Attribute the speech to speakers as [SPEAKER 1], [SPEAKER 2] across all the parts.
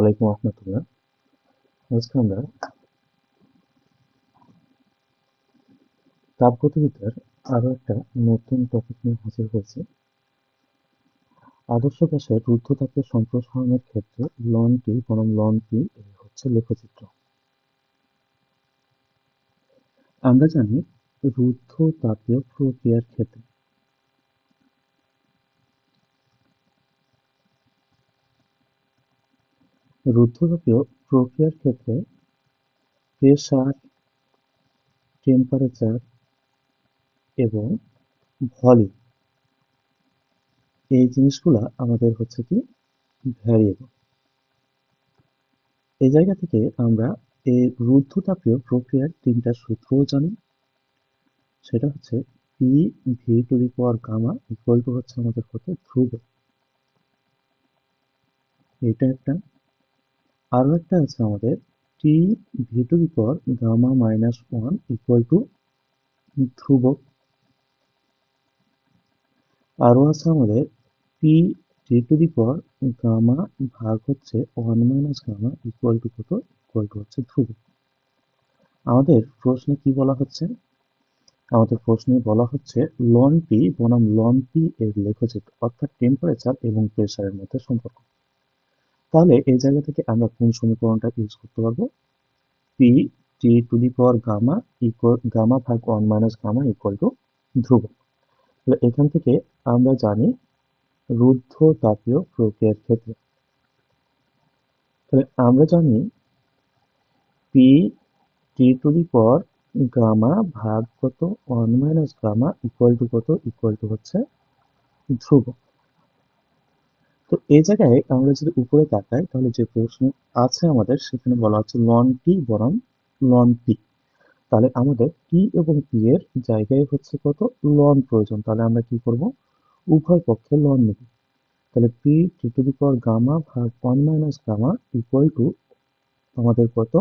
[SPEAKER 1] ওয়ালাইকুম রহমতুল্লাহ। আজকে আমরা তাপগতিবিদ্যার আরও একটা নতুন টপিক নিয়ে হাজির হয়েছি। আদর্শ গ্যাসের রুদ্ধতাপীয় সম্প্রসারণের ক্ষেত্রে লন টি বনাম লন পি হচ্ছে লেখচিত্র। আমরা জানি রুদ্ধ তাপীয় প্রক্রিয়ার ক্ষেত্রে রুদ্ধতাপীয় প্রক্রিয়ার ক্ষেত্রে প্রেসার টেম্পারেচার এবং ভলিউম এই জিনিসগুলা আমাদের হচ্ছে কি ভ্যারিয়েবল এই জায়গা থেকে আমরা এই রুদ্ধতাপীয় প্রক্রিয়ার তিনটা সূত্রও জানি। সেটা হচ্ছে P V to the power gamma equal to হচ্ছে আমাদের কত ধ্রুব এটা একটা। আরও একটা আছে আমাদের T V to power gamma minus one equal to ধ্রুবক। আরও আছে আমাদের P T to the power gamma ভাগ হচ্ছে one minus gamma equal to কত? ইকুয়াল টু হচ্ছে ধ্রুবক। আমাদের প্রশ্নে কি বলা হচ্ছে? আমাদের প্রশ্নে বলা হচ্ছে লন পি বনাম লন পি এর লেখচিত্র, অর্থাৎ টেম্পারেচার এবং প্রেসারের মধ্যে সম্পর্ক। তাহলে এই জায়গা থেকে আমরা কোন সমীকরণটা ইউজ করতে পারব? P T to the power gamma equal gamma ভাগ one minus gamma equal to ধ্রুবক। তাহলে এখান থেকে আমরা জানি রুদ্ধ তাপীয় প্রক্রিয়ার ক্ষেত্রে। তাহলে আমরা জানি P T to the power gamma ভাগ কত? One minus gamma equal to কত? ইকুয়াল টু হচ্ছে ধ্রুবক। তো এই জায়গায় আমরা যদি উপরে তাকাই, তাহলে যে প্রশ্ন আছে আমাদের, সেখানে বলা হচ্ছে লন টি বরং লন পি তাহলে আমাদের টি এবং পি এর জায়গায় হচ্ছে কত? লন প্রয়োজন। তাহলে আমরা কি করব? উভয় পক্ষে লন নেব। তাহলে P T to the power gamma ভাগ one minus gamma equal to আমাদের কত?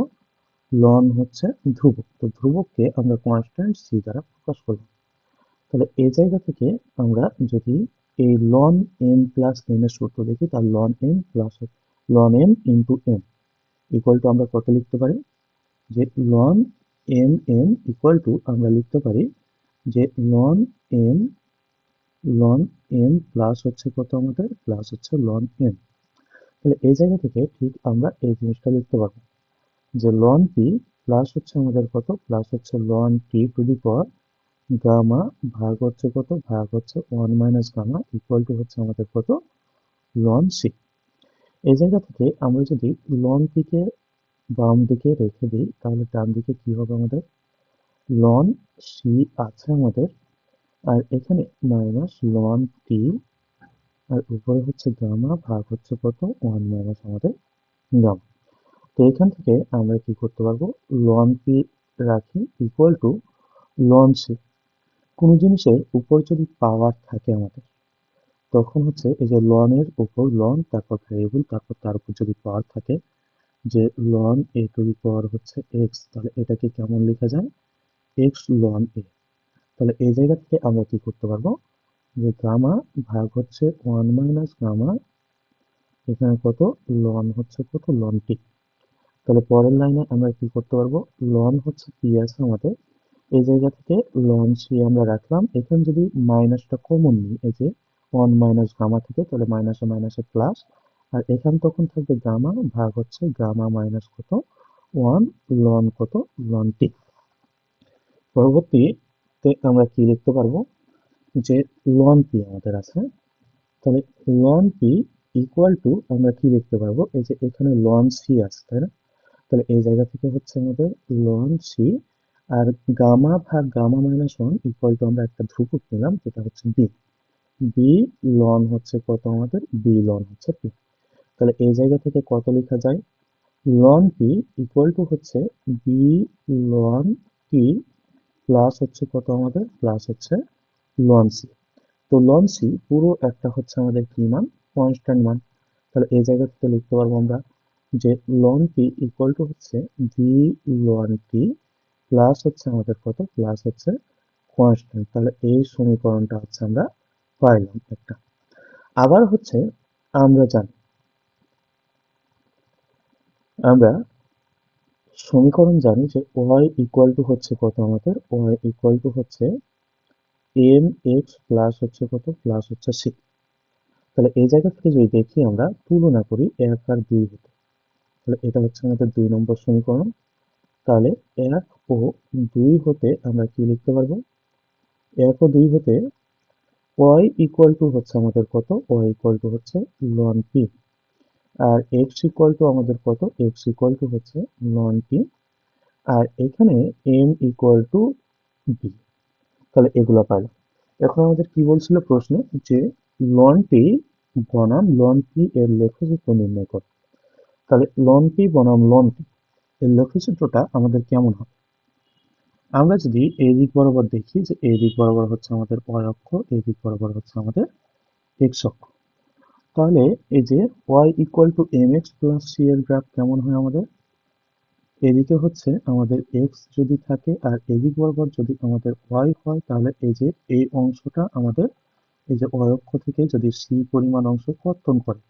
[SPEAKER 1] লন হচ্ছে ধ্রুবক। তো ধ্রুবককে আমরা কনস্ট্যান্ট সি দ্বারা প্রকাশ করব। তাহলে এই জায়গা থেকে আমরা যদি এই লন এম প্লাস এম এর সূত্র দেখি, তার ln M plus ln M into M equal to আমরা কত লিখতে পারি? যে ln M M equal to আমরা লিখতে পারি যে ln M ln M plus হচ্ছে কত আমাদের? প্লাস হচ্ছে লন এম তাহলে এই জায়গা থেকে ঠিক আমরা এই জিনিসটা লিখতে পারব। যে লন পি প্লাস হচ্ছে আমাদের কত? প্লাস হচ্ছে loan T to the power gamma ভাগ হচ্ছে কত? ভাগ হচ্ছে one minus gamma equal to হচ্ছে আমাদের কত? লন সি এই জায়গা থেকে আমরা যদি লন পিকে বাম দিকে রেখে দিই, তাহলে ডান দিকে কি হবে আমাদের? লন সি আছে আমাদের, আর এখানে মাইনাস লন টি আর উপরে হচ্ছে গামা, ভাগ হচ্ছে কত? ওয়ান মাইনাস আমাদের গামা। তো এখান থেকে আমরা কি করতে পারব? লন পি রাখি ইকুয়াল টু লন সি কোনো জিনিসের উপর যদি পাওয়ার থাকে আমাদের, তখন হচ্ছে এই যে লনের উপর লন তারপর ভ্যারিয়েবল তারপর তার উপর যদি পাওয়ার থাকে, যে লন এ টু দি পাওয়ার হচ্ছে এক্স তাহলে এটাকে কেমন লেখা যায়? এক্স লন এ তাহলে এই জায়গা থেকে আমরা কি করতে পারব? যে গামা ভাগ হচ্ছে ওয়ান মাইনাস গামা এখানে কত? লন হচ্ছে কত? লন টি তাহলে পরের লাইনে আমরা কি করতে পারব? লন হচ্ছে পি আছে আমাদের এই জায়গা থেকে লন সি আমরা রাখলাম। এখানে যদি মাইনাসটা কমন নিই, এই যে ওয়ান মাইনাস গামা থেকে, তাহলে মাইনাসে মাইনাসে প্লাস আর এখানে তখন থাকবে গামা ভাগ হচ্ছে গামা মাইনাস কত? ওয়ান লন কত? লন টি পরবর্তীতে আমরা কি লিখতে পারব? যে লন পি আমাদের আছে। তাহলে লন পি ইকুয়াল টু আমরা কি লিখতে পারব? এই যে এখানে লন সি আছে, তাই না? তাহলে এই জায়গা থেকে হচ্ছে আমাদের লন সি আর গামা ভাগ gamma minus one equal to আমরা একটা ধ্রুবক নিলাম যেটা হচ্ছে বি বি লন হচ্ছে কত আমাদের? বি লন হচ্ছে পি তাহলে এই জায়গা থেকে কত লেখা যায়? লন পি ইকুয়াল টু হচ্ছে বি লন পি প্লাস হচ্ছে কত আমাদের? প্লাস হচ্ছে লন সি তো লন সি পুরো একটা হচ্ছে আমাদের কি মান? কনস্ট্যান্ট মান। তাহলে এই জায়গা থেকে লিখতে পারব আমরা যে লন পি ইকুয়াল টু হচ্ছে ভি লন টি প্লাস হচ্ছে আমাদের কত? প্লাস হচ্ছে কনস্ট্যান্ট তাহলে এই সমীকরণটা হচ্ছে আমরা পাইলাম একটা। আবার হচ্ছে আমরা জানি, আমরা সমীকরণ জানি যে ওয়াই ইকুয়াল টু হচ্ছে কত আমাদের? ওয়াই ইকুয়াল টু হচ্ছে এম এক্স প্লাস হচ্ছে কত? প্লাস হচ্ছে সি তাহলে এই জায়গা থেকে যদি দেখি আমরা তুলনা করি এক আর দুই হতে, তাহলে এটা হচ্ছে আমাদের দুই নম্বর সমীকরণ। তাহলে এক ও দুই হতে আমরা কি লিখতে পারব? এক ও দুই হতে ওয়াই ইকুয়াল টু হচ্ছে আমাদের কত? ওয়াই ইকুয়াল টু হচ্ছে লন পি আর এক্স ইকুয়াল টু আমাদের কত? এক্স ইকুয়াল টু হচ্ছে লন পি আর এখানে এম ইকুয়াল টু বি তাহলে এগুলো পাইলাম। এখন আমাদের কি বলছিল প্রশ্নে? যে লন পি বনাম লন পি এর লেখচিত্র নির্ণয় কর। তাহলে লন পি বনাম লন পি এর লেখচিত্রটা আমাদের কেমন হবে? আমরা যদি এই দিক বরাবর দেখি যে এই দিক বরাবর হচ্ছে আমাদের ওয়াই অক্ষ এই দিক বরাবর হচ্ছে আমাদের এক্স অক্ষ। তাহলে এই যে Y equal to M X plus C এর গ্রাফ কেমন হয় আমাদের? এদিকে হচ্ছে আমাদের এক্স যদি থাকে আর এদিক বরাবর যদি আমাদের ওয়াই হয়, তাহলে এই যে এই অংশটা আমাদের, এই যে ওয়াই অক্ষ থেকে যদি সি পরিমাণ অংশ কর্তন করে,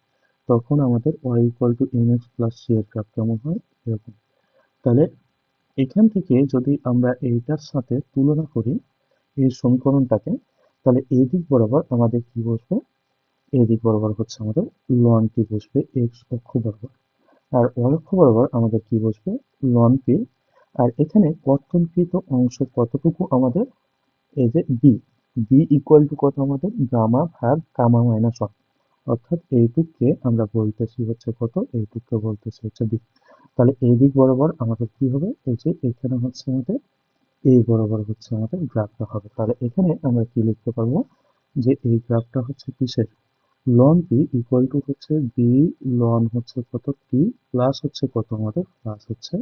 [SPEAKER 1] তখন আমাদের Y equal to M X plus C এর গ্রাফ কেমন হয়? এরকম। তাহলে এখান থেকে যদি আমরা এইটার সাথে তুলনা করি, এই সমীকরণটাকে, তাহলে এই দিক বরাবর আমাদের কি বসবে? এই দিক বরাবর হচ্ছে আমাদের লন টি বসবে এক্স অক্ষ বরাবর। আর ওয়াই অক্ষ বরাবর আমাদের কি বসবে? লন পি আর এখানে কর্তনকৃত অংশ কতটুকু আমাদের? এই যে বি বি ইকুয়াল টু কত আমাদের? গামা ভাগ গামা মাইনাস ওয়ান অর্থাৎ এইটুককে আমরা বলতেছি হচ্ছে কত? এইটুককে বলতেছি হচ্ছে বি তাহলে এই দিক বরাবর আমাদের কি হবে? এই যে এখানে হচ্ছে আমাদের, এই বরাবর হচ্ছে আমাদের গ্রাফটা হবে। তাহলে এখানে আমরা কি লিখতে পারব? যে এই গ্রাফটা হচ্ছে কিসের? লন পি ইকুয়াল টু হচ্ছে বি লন হচ্ছে কত? পি প্লাস হচ্ছে কত আমাদের? প্লাস হচ্ছে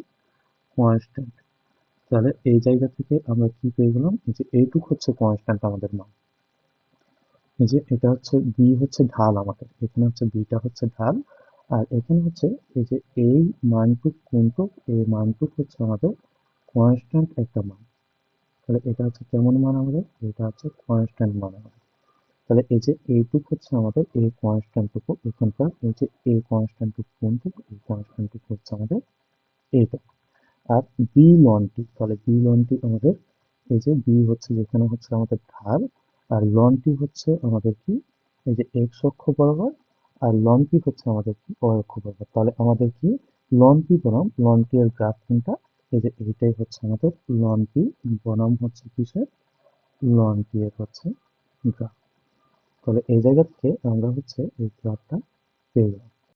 [SPEAKER 1] কনস্ট্যান্ট তাহলে এই জায়গা থেকে আমরা কি পেয়ে গেলাম? এই যে এইটুক হচ্ছে কনস্ট্যান্ট আমাদের মান। এই যে এটা হচ্ছে বি হচ্ছে ঢাল আমাদের। এখানে হচ্ছে বিটা হচ্ছে ঢাল। আর এখানে হচ্ছে এই যে এই মানটুক কোনটুক, এই মানটুক হচ্ছে আমাদের কনস্ট্যান্ট একটা মান। তাহলে এটা হচ্ছে কেমন মান আমাদের? এটা হচ্ছে কনস্ট্যান্ট মান আমাদের। তাহলে এই যে এইটুক হচ্ছে আমাদের এই কনস্ট্যান্টটুকু এখানকার এই যে এই কনস্ট্যান্টটুকু কোনটুকু এই কনস্ট্যান্টটুকু হচ্ছে আমাদের এইটা। আর বি লনটি, তাহলে বি লনটি আমাদের এই যে বি হচ্ছে যেখানে হচ্ছে আমাদের ঢাল আর লনটি হচ্ছে আমাদের কি? এই যে এক্স অক্ষ বরাবর আর লন পি হচ্ছে আমাদের কি? ওয়াই অক্ষ তাহলে আমাদের কি? লন পি বনাম লন পি এর গ্রাফ কোনটা? এই যে এইটাই হচ্ছে আমাদের লন পি বনাম হচ্ছে কিসের? লন পি এর হচ্ছে গ্রাফ তাহলে এই জায়গা থেকে আমরা হচ্ছে এই গ্রাফটা পেয়ে গেলাম